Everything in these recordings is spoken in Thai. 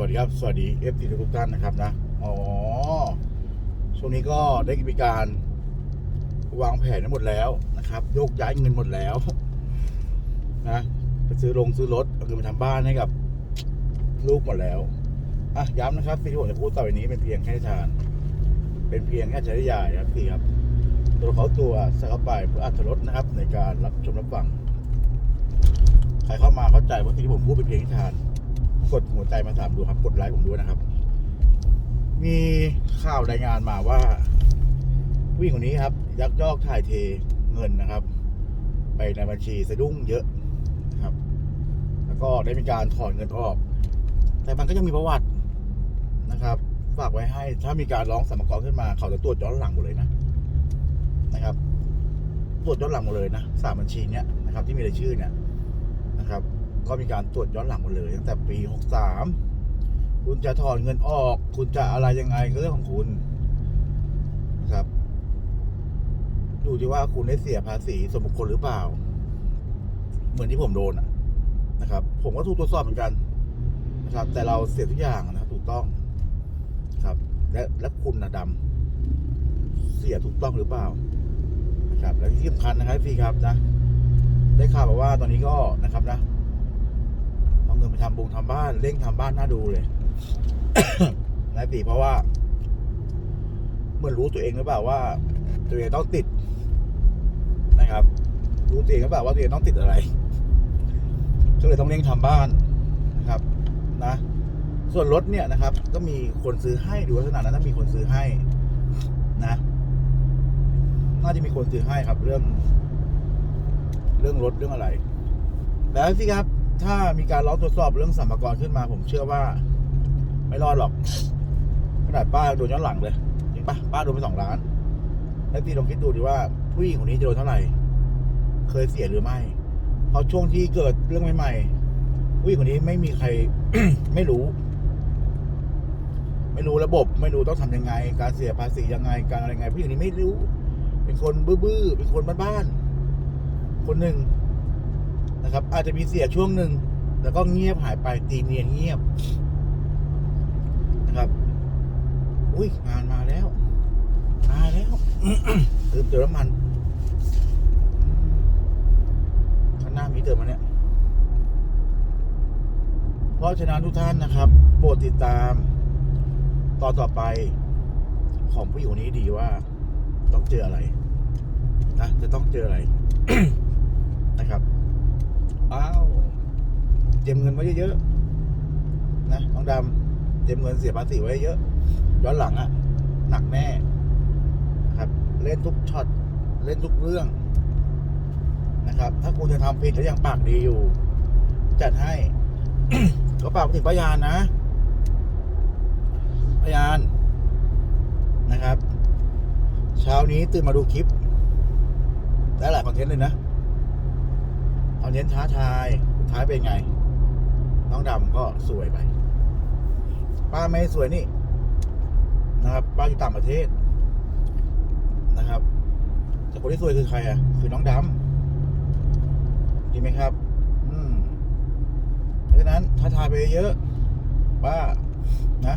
สวัสดีครับสวัสดีเอฟซีทุกท่านนะครับนะอ๋อช่วงนี้ก็ได้มีการวางแผนทั้งหมดแล้วนะครับ ยกย้ายเงินหมดแล้วนะไปซื้อลงซื้อรถเอาเงินไปทำบ้านให้กับลูกหมดแล้วอะย้ำนะครับสิ่งที่ผมจะพูดต่อไปนี้เป็นเพียงแค่นิทาน เป็นเพียงแค่ใช้ยายครับพี่ครับ ตัวเขาตัวสกเข้าไปเพื่ออัตรสนะครับ ในการรับชมรับฟังใครเข้ามาเข้าใจว่าสิ่งที่ผมพูดเป็นเพียงนิทาน กดหัวใจมาถามดูครับกดไลค์ผมด้วยนะครับ มีข่าวรายงานมาว่าผู้หญิงคนนี้ครับ ยักยอกถ่ายเทเงินนะครับ ไปในบัญชีสะดุ้งเยอะนะครับ แล้วก็ได้มีการถอนเงินออก แต่มันก็ยังมีประวัตินะครับฝากไว้ให้ถ้ามีการร้องสมรกรขึ้นมาเขาจะตรวจย้อนหลังหมดเลยนะนะครับ ตรวจย้อนหลังหมดเลยนะสามบัญชีเนี้ยนะครับ ที่มีรายชื่อเนี่ยนะครับ ก็มีการตรวจย้อนหลังหมดเลยตั้งแต่ปี 63 คุณจะถอนเงินออก คุณจะอะไรยังไงก็เรื่องของคุณครับดูที่ว่าคุณได้เสียภาษีส่วนบุคคลหรือเปล่า เหมือนที่ผมโดนนะครับ ผมก็ถูกตรวจสอบเหมือนกันนะครับ แต่เราเสียทุกอย่างนะครับถูกต้องครับ และและคุณนะดำเสียถูกต้องหรือเปล่านะครับ และที่สำคัญนะครับพี่ครับนะได้ข่าวมาว่าตอนนี้ก็นะครับนะ เงินไปทำบุงทำบ้านเร่งทำบ้านน่าดูเลยนายตีเพราะว่าเหมือนรู้ตัวเองหรือเปล่าว่า ตัวเองต้องติด นะครับ รู้ตัวเองหรือเปล่าว่าตัวเองต้องติดอะไรก็เลยต้องเร่งทำบ้านนะครับ นะ ส่วนรถเนี่ยนะครับ ก็มีคนซื้อให้ดูลักษณะนั้นนะมีคนซื้อให้นะ น่าจะมีคนซื้อให้ครับ เรื่อง เรื่องรถเรื่องอะไร แล้วสิครับ ถ้ามีการร้อตรวจสอบเรื่องสัมภาระขึ้นมา ผมเชื่อว่า ไม่รอดหรอกขนาดป้าโดนย้อนหลังเลยจริงปะป้าโดนไปสองล้าน แล้วพี่ลองคิดดูดิว่าผู้หญิงคนนี้จะโดนเท่าไหร่ เคยเสียหรือไม่ เพราะช่วงที่เกิดเรื่องใหม่ๆผู้หญิงคนนี้ไม่มีใคร ไม่รู้ ไม่รู้ระบบ ไม่รู้ต้องทำยังไง การเสียภาษียังไง การอะไรยังไงผู้หญิงคนนี้ไม่รู้ เป็นคนบื้อๆเป็นคนบ้านๆคนหนึ่ง นะครับ อาจจะมีเสียช่วงหนึ่งแล้วก็เงียบหายไปตีเนียนเงียบนะครับ อุ้ยงานมาแล้วมาแล้วลืมเติมน้ำมันข้างหน้ามีเติมมาเนี่ย เพราะฉะนั้นทุกท่านนะครับโปรดติดตามตอนต่อไปของผู้หญิงนี้ดีว่าต้องเจออะไรนะจะต้องเจออะไรนะครับ อ้าวเตรียมเงินไว้เยอะๆนะน้องดำเตรียมเงินเสียภาษีไว้เยอะย้อนหลังอะหนักแน่นะครับเล่นทุกช็อตเล่นทุกเรื่องนะครับ ถ้าคุณจะทำผิดแล้วยังปากดีอยู่ จัดให้ ก็ฝากถึงพยานนะพยานนะครับ เช้านี้ตื่นมาดูคลิป ได้หลายคอนเทนต์เลยนะ คอนเนต์ท้าทายสุดท้ายเป็นไง น้องดำก็สวยไป ป้าไม่สวยนี่ นะครับ ป้าอยู่ต่างประเทศนะครับแต่คนที่สวยคือใครอะ คือน้องดำจริงไหมครับ อืมเพราะฉะนั้นท้าทายไปเยอะป้านะ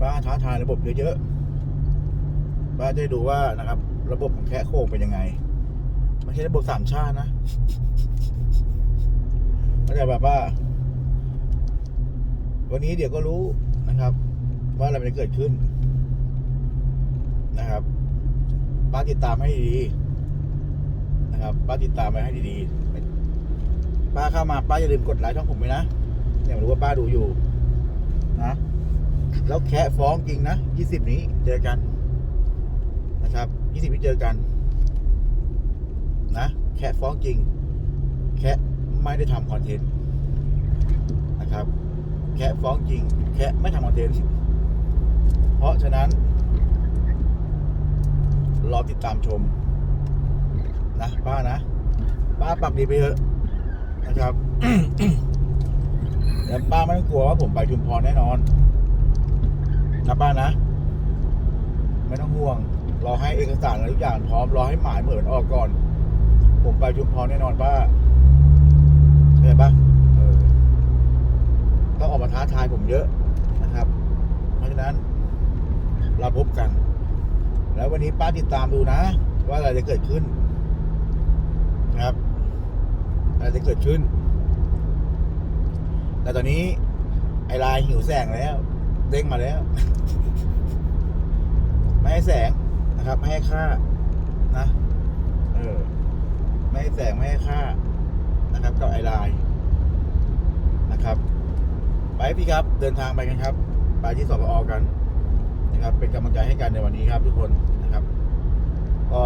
ป้าท้าทายระบบเยอะๆป้าจะด้ดูว่านะครับ ระบบของแคะโค้งเป็นยังไง ไม่ใช่ระบบสามชาตินะก็จะแบบว่า วันนี้เดี๋ยวก็รู้นะครับ ว่าอะไรมันจะเกิดขึ้น นะครับป้าติดตามให้ดีๆนะครับป้าติดตามไปให้ดีๆป้าเข้ามาป้าอย่าลืมกดไลค์ช่องผมไว้นะเนี่ยรู้ว่าป้าดูอยู่ นะแล้วแคะฟ้องจริงนะยี่สิบนี้เจอกัน นะครับยี่สิบนี้เจอกัน นะ แค่ฟ้องจริง แค่ไม่ได้ทำคอนเทนต์นะครับ แค่ฟ้องจริง แค่ไม่ทำคอนเทนต์เพราะฉะนั้น รอติดตามชม นะ ป้านะ ป้าปรับดีไปเถอะนะครับแต่ป้าไม่ต้องกลัวว่าผมไปชุมพรแน่นอนนะป้านะ ไม่ต้องห่วง รอให้เอกสารอะไรทุกอย่างพร้อม รอให้หมายเหมือนออกก่อน ผมไปชุมพรแน่นอนป้าเข้าใจปะต้องออกมาท้าทายผมเยอะนะครับ เพราะฉะนั้นเราพบกัน แล้ววันนี้ป้าติดตามดูนะ ว่าอะไรจะเกิดขึ้นนะครับ อะไรจะเกิดขึ้น แต่ตอนนี้ไอ้ลายหิวแสงแล้ว เด้งมาแล้ว ไม่ให้แสงนะครับ ไม่ให้ค่านะ เออ ไม่ให้แสงไม่ให้ค่านะครับกับไอ้ลายนะครับ ไปพี่ครับเดินทางไปกันครับ ไปที่สปอกันนะครับ เป็นกำลังใจให้กันในวันนี้ครับทุกคนนะครับ ก็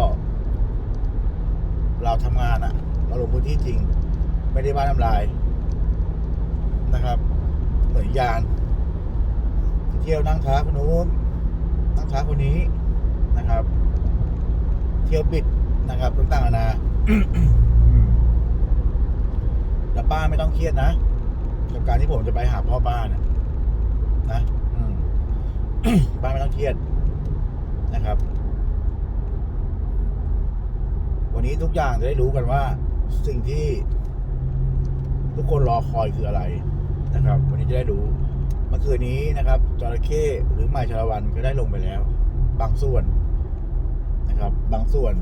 เราทำงานอะเราลงพื้นที่จริง ไม่ได้บ้านน้ำลายนะครับเหมือนยานเที่ยวนั่งท้าคนนู้นนั่งท้าคนนี้นะครับ เที่ยวปิดนะครับต่างๆนานา แต่ป้าไม่ต้องเครียดนะกับการที่ผมจะไปหาพ่อป้าเนี่ยนะป้าไม่ต้องเครียดนะครับ วันนี้ทุกอย่างจะได้รู้กันว่า สิ่งที่ทุกคนรอคอยคืออะไรนะครับ วันนี้จะได้รู้เมื่อคืนนี้นะครับจระเข้หรือไม้ชาละวันก็ได้ลงไปแล้ว บางส่วนนะครับ บางส่วน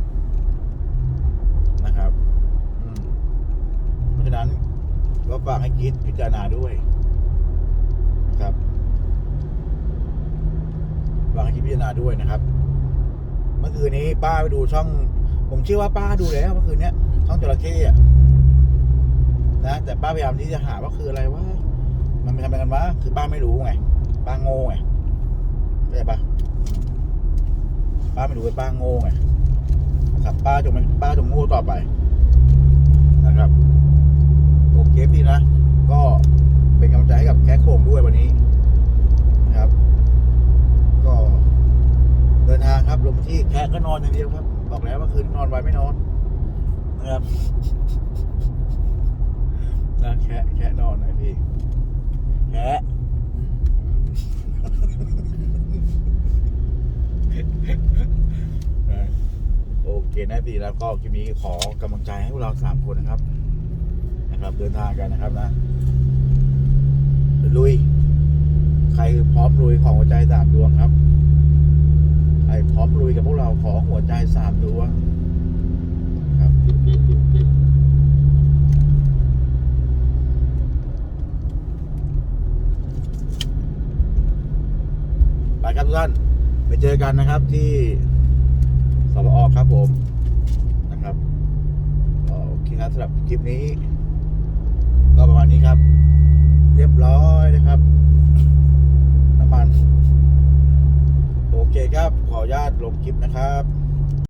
นะครับเพราะฉะนั้นก็ฝากให้คิดพิจารณาด้วยนะครับฝากให้คิดพิจารณาด้วยนะครับ เมื่อคืนนี้ป้าไปดูช่อง ผมเชื่อว่าป้าดูแล้วเมื่อคืนเนี้ยช่องจระเข้อะนะแต่ป้าพยายามที่จะหาว่าคืออะไรวะมันเป็นทำอะไรกันวะคือป้าไม่รู้ไงป้าโง่ไงเข้าใจปะป้าไม่รู้ไอ้ป้าโง่ไง นะครับ ป้าจงเป็นป้าจงโง่ต่อไปนะครับโอเคพี่นะ ก็เป็นกำลังใจให้กับแคคโคงด้วยวันนี้นะครับ ก็เดินทางครับลงที่แคะก็นอนอย่างเดียวครับ บอกแล้วว่าคืนนอนไว้ไม่นอนนะครับนะแคะแคะนอนหน่อยพี่แคะนะ โอเคนะพี่แล้วก็คลิปนี้ขอกำลังใจให้พวกเราสามคนนะครับ นะครับเดินทางกันนะครับนะลุย ใครพร้อมลุยของหัวใจสามดวงครับใครพร้อมลุยกับพวกเราขอหัวใจสามดวงครับไปครับทุกท่านไปเจอกันนะครับที่สบอครับผมนะครับก็โอเคครับสำ หรับคลิปนี้ ก็ประมาณนี้ครับ เรียบร้อยนะครับ น้ำมัน โอเคครับ ขออนุญาตลงคลิปนะครับ